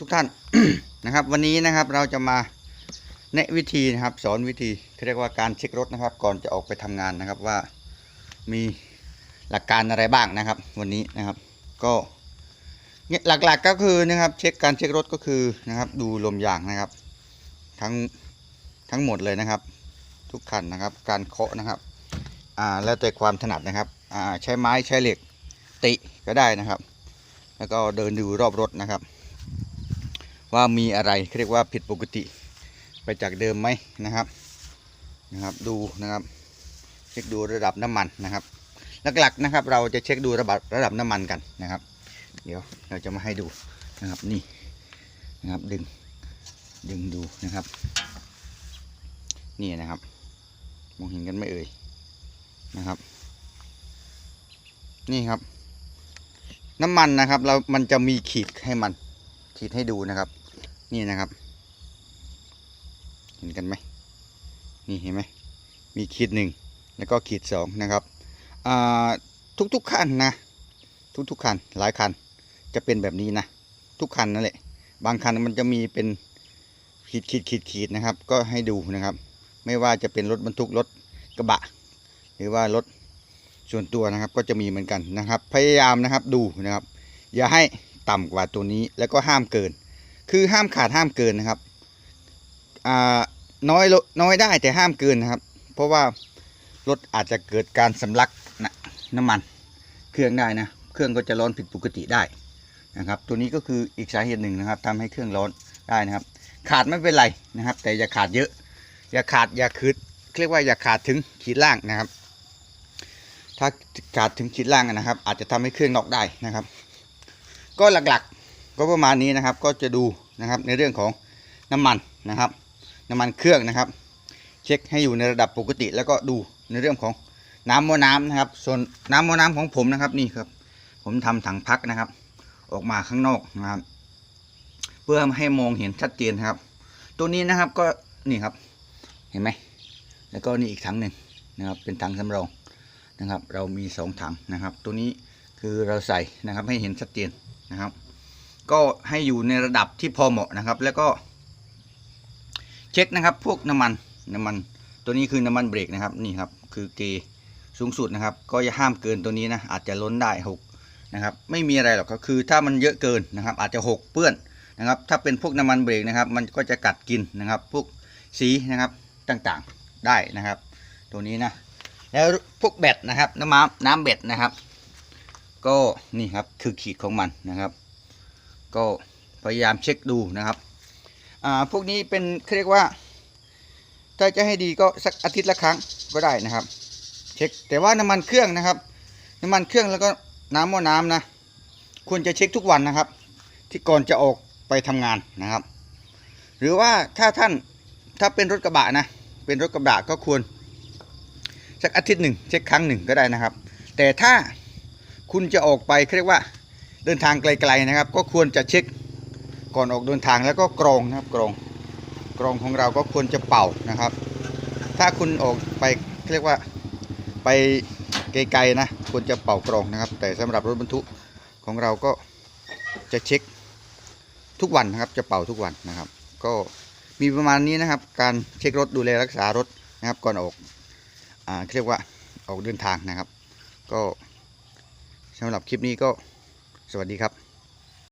ทุกท่านนะครับ วันนี้นะครับเราจะมาแนะวิธีนะครับ สอนวิธีเขาเรียกว่าการเช็ครถนะครับ ก่อนจะออกไปทำงานนะครับว่ามีหลักการอะไรบ้างนะครับ วันนี้นะครับ ก็หลักๆก็คือนะครับ เช็คการเช็ครถก็คือนะครับ ดูลมยางนะครับ ทั้งทั้งหมดเลยนะครับ ทุกคันนะครับ การเคาะนะครับอ่าแล้วแต่ความถนัดนะครับอ่าใช้ไม้ใช้เหล็กติก็ได้นะครับ แล้วก็เดินดูรอบรถนะครับ ว่ามีอะไรเรียกว่าผิดปกติไปจากเดิมไหมนะครับนะครับดูนะครับ เช็คดูระดับน้ำมันนะครับหลักๆนะครับ เราจะเช็คดูระดับระดับน้ำมันกันนะครับ เดี๋ยวเราจะมาให้ดูนะครับนี่นะครับดึงดึงดูนะครับ นี่นะครับ มองเห็นกันไหมเอ่ยนะครับ นี่ครับ น้ำมันนะครับ เรามันจะมีขีดให้มันขีดให้ดูนะครับ นี่นะครับ เห็นกันไหมนี่เห็นไหมมีขีดหนึ่งแล้วก็ขีดสองนะครับทุกๆคันนะ ทุกๆคันหลายคันจะเป็นแบบนี้นะ ทุกคันนั่นแหละ บางคันมันจะมีเป็นขีดขีดขีดขีดนะครับ ก็ให้ดูนะครับ ไม่ว่าจะเป็นรถบรรทุกรถกระบะ หรือว่ารถส่วนตัวนะครับ ก็จะมีเหมือนกันนะครับ พยายามนะครับดูนะครับ อย่าให้ต่ำกว่าตัวนี้แล้วก็ห้ามเกิน คือห้ามขาดห้ามเกินนะครับอ่าน้อยน้อยได้แต่ห้ามเกินนะครับ เพราะว่ารถอาจจะเกิดการสำลักนะน้ำมันเครื่องได้นะ เครื่องก็จะร้อนผิดปกติได้นะครับ ตัวนี้ก็คืออีกสาเหตุหนึ่งนะครับทำให้เครื่องร้อนได้นะครับ ขาดไม่เป็นไรนะครับ แต่อย่าขาดเยอะ อย่าขาดอย่าคืดเรียกว่าอย่าขาดถึงขีดล่างนะครับ ถ้าขาดถึงขีดล่างนะครับ อาจจะทำให้เครื่องนอกได้นะครับ ก็หลัก ก็ประมาณนี้นะครับก็จะดูนะครับในเรื่องของน้ำมันนะครับ น้ำมันเครื่องนะครับ เช็คให้อยู่ในระดับปกติ แล้วก็ดูในเรื่องของน้ำมอน้ำนะครับ ส่วนน้ำมอน้ำของผมนะครับนี่ครับ ผมทำถังพักนะครับ ออกมาข้างนอกนะครับ เพื่อให้มองเห็นชัดเจนครับ ตัวนี้นะครับก็นี่ครับ เห็นไหมแล้วก็นี่อีกถังหนึ่งนะครับ เป็นถังสำรองนะครับ เรามีสองถังนะครับ ตัวนี้คือเราใส่นะครับให้เห็นชัดเจนนะครับ ก็ให้อยู่ในระดับที่พอเหมาะนะครับ แล้วก็เช็คนะครับ พวกน้ำมันน้ำมัน ตัวนี้คือน้ำมันเบรกนะครับนี่ครับคือเกย์สูงสุดนะครับ ก็อย่าห้ามเกินตัวนี้นะอาจจะล้นได้หกนะครับไม่มีอะไรหรอกก็คือถ้ามันเยอะเกินนะครับ อาจจะหกเปื้อนนะครับ ถ้าเป็นพวกน้ำมันเบรกนะครับ มันก็จะกัดกินนะครับ พวกสีนะครับต่างๆได้นะครับ ตัวนี้นะแล้วพวกแบตนะครับ น้ำมันน้ำแบตนะครับ ก็นี่ครับคือขีดของมันนะครับ ก็พยายามเช็คดูนะครับอ่าพวกนี้เป็นเรียกว่า ถ้าจะให้ดีก็สักอาทิตย์ละครั้งก็ได้นะครับ เช็คแต่ว่าน้ำมันเครื่องนะครับ น้ำมันเครื่องแล้วก็น้ำหม้อน้ำนะควรจะเช็คทุกวันนะครับ ที่ก่อนจะออกไปทำงานนะครับ หรือว่าถ้าท่านถ้าเป็นรถกระบะนะเป็นรถกระบะก็ควรสักอาทิตย์หนึ่งเช็คครั้งหนึ่งก็ได้นะครับ แต่ถ้าคุณจะออกไปเรียกว่า เดินทางไกลๆนะครับ ก็ควรจะเช็คก่อนออกเดินทางแล้วก็กรองนะครับกรองกรองของเราก็ควรจะเป่านะครับ ถ้าคุณออกไปเรียกว่าไปไกลๆนะควรจะเป่ากรองนะครับ แต่สำหรับรถบรรทุกของเราก็จะเช็คทุกวันนะครับ จะเป่าทุกวันนะครับ ก็มีประมาณนี้นะครับ การเช็ครถดูแลรักษารถนะครับ ก่อนออกอ่าเรียกว่าออกเดินทางนะครับ ก็สำหรับคลิปนี้ก็ วัสดีครับ